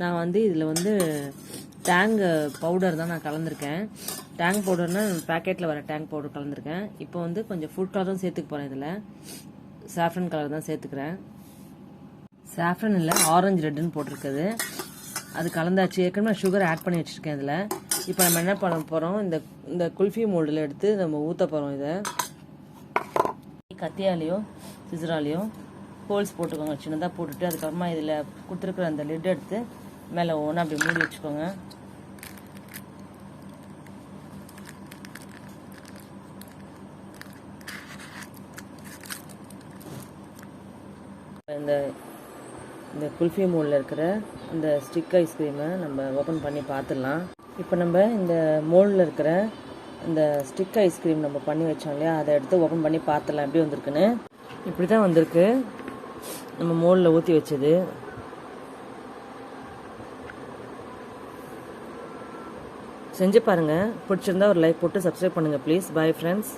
நான் வந்து இதில் வந்து டேங் பவுடர் தான் நான் கலந்துருக்கேன். டேங் பவுடர்னால் பேக்கெட்டில் வர டேங் பவுடர் கலந்துருக்கேன். இப்போ வந்து கொஞ்சம் ஃபுட் கலரும் சேர்த்துக்க போகிறேன் இதில். சாஃப்ரன் கலர் தான் சேர்த்துக்கிறேன். சாஃப்ரன் இல்லை ஆரஞ்சு ரெட்டுன்னு போட்டிருக்குது. அது கலந்தாச்சு. ஏற்கனவே சுகர் ஆட் பண்ணி வச்சுருக்கேன் இதில். இப்போ நம்ம என்ன பண்ண போகிறோம் இந்த இந்த குல்ஃபி மோல்டில் எடுத்து நம்ம ஊற்ற போகிறோம் இதை. கத்தியாலேயோ சிசராலேயோ ஹோல்ஸ் போட்டுக்கோங்க. சின்னதாக போட்டுட்டு அதுக்கப்புறமா இதில் கொடுத்துருக்குற அந்த லிட் எடுத்து மேலே ஓனாக அப்படி மூடி வச்சுக்கோங்க. இந்த இந்த குல்ஃபி மோல்டில் இருக்கிற இந்த ஸ்டிக் ஐஸ்கிரீமை நம்ம ஓப்பன் பண்ணி பார்த்துடலாம் இப்போ நம்ம இந்த மோல்டில் இருக்கிற இந்த ஸ்டிக் ஐஸ்கிரீம் நம்ம பண்ணி வச்சோம் இல்லையா? அதை எடுத்து ஓப்பன் பண்ணி பார்த்துடலாம் எப்படி வந்திருக்குன்னு? இப்படி தான் வந்திருக்கு. நம்ம மோலில் ஊற்றி வச்சது. செஞ்சு பாருங்கள் பிடிச்சிருந்தா ஒரு லைக் போட்டு சப்ஸ்கிரைப் பண்ணுங்கள் ப்ளீஸ் பாய் ஃப்ரெண்ட்ஸ்